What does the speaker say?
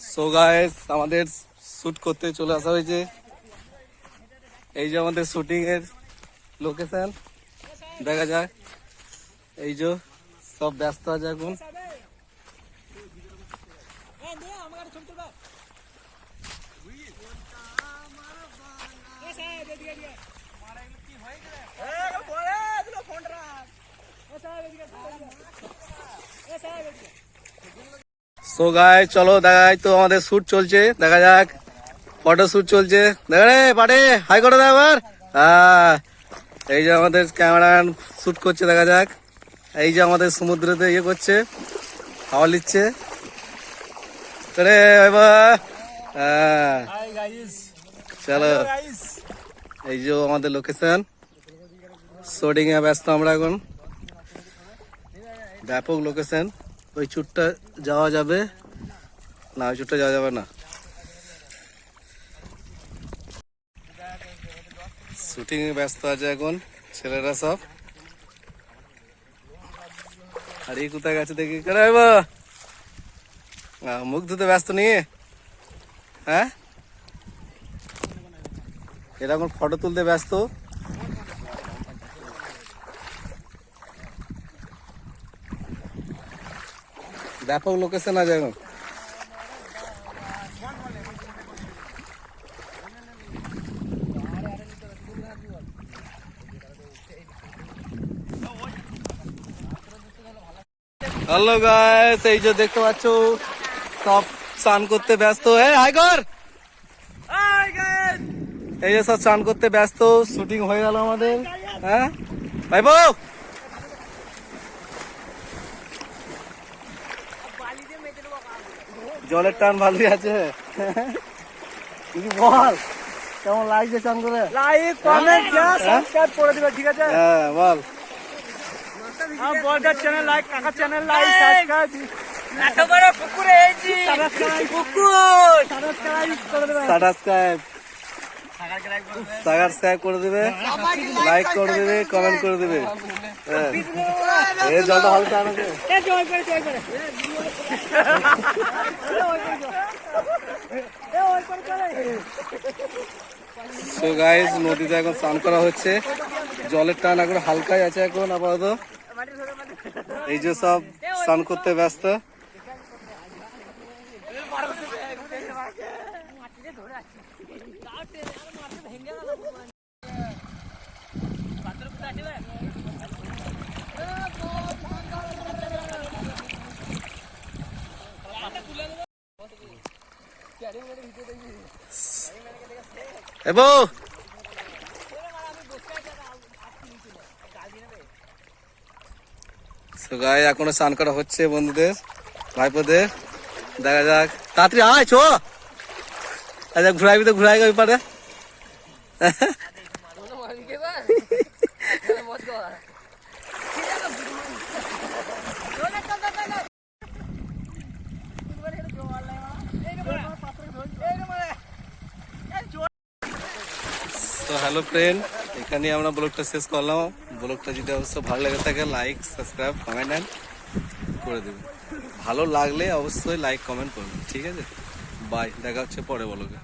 So guys আমাদের shoot করতে চলে আসা হয়েছে। এই যে আমাদের শুটিং এর লোকেশন দেখা যাক। এই যে সব ব্যস্ত আছে এখন। সো গাই চলো দেখাই তো আমাদের শুট চলছে দেখা যাক ফটো শুট চলছে। দেখা রে পাটে হাই করে দাও এবার হ্যাঁ এই যে আমাদের ক্যামেরাম্যান শুট করছে দেখা যাক। এই যে আমাদের সমুদ্রতে ইয়ে করছে হাওয়া নিচ্ছে রে হ্যাঁ চলো। এই যে আমাদের লোকেশন শুটিং এ ব্যস্ত আমরা এখন। ব্যাপক লোকেশন ওই চুটটা যাওয়া যাবে। না, ওই চুটটা যাওয়া যাবে না। শুটিং এ ব্যস্ত আছে এখন ছেলেরা সব। আর এই কোথায় গেছে দেখি। বা মুখ ধুতে ব্যস্ত নিয়ে হ্যাঁ? এরকম ফটো তুলতে ব্যস্ত। ব্যাপক লোকেশন আছে এখন হ্যালো গাইস এই যে দেখতে পাচ্ছ সব স্নান করতে ব্যস্ত। এই হাই কর! এই যে সব স্নান করতে ব্যস্ত শুটিং হয়ে গেল আমাদের হ্যাঁ? ভাই বউ জলের টান ভালোই আছে। কিছু বল? কেমন লাগছে চান করে লাইক কমেন্ট শেয়ার সাবস্ক্রাইব করে দিবে ঠিক আছে? হ্যাঁ বল। আর বলদার চ্যানেল লাইক কাকা চ্যানেল লাইক সাবস্ক্রাইব এত বড় পুকুরে সাবস্ক্রাইব করে দেবে। সাবস্ক্রাইব সাবস্ক্রাইব করে দেবে। লাইক করে দেবে কমেন্ট করে দেবে। হ্যাঁ। এই জলটা হালকা এ জয় করে জয় এ করে। সো গাইস নদীতে এখন স্নান করা হচ্ছে। জলের টান এখন হালকাই আছে এখন আপাতত। এই যে সব স্নান করতে ব্যস্ত। এবো So guys, এখনও স্নান করা হচ্ছে বন্ধুদের ভাইপোদের। দেখা যাক। তাড়াতাড়ি আয় ছো আচ্ছা ঘুরাইবি তো ঘুরাই গেবি পারে। তো হ্যালো ফ্রেন্ড এখানে আমরা ব্লগটা শেষ করলাম। ব্লগটা যদি অবশ্য ভালো লেগে থাকে লাইক সাবস্ক্রাইব কমেন্ট অ্যান্ড করে দেবেন। ভালো লাগলে অবশ্যই লাইক কমেন্ট করবেন, ঠিক আছে? বাই দেখা হচ্ছে পরে ব্লগে।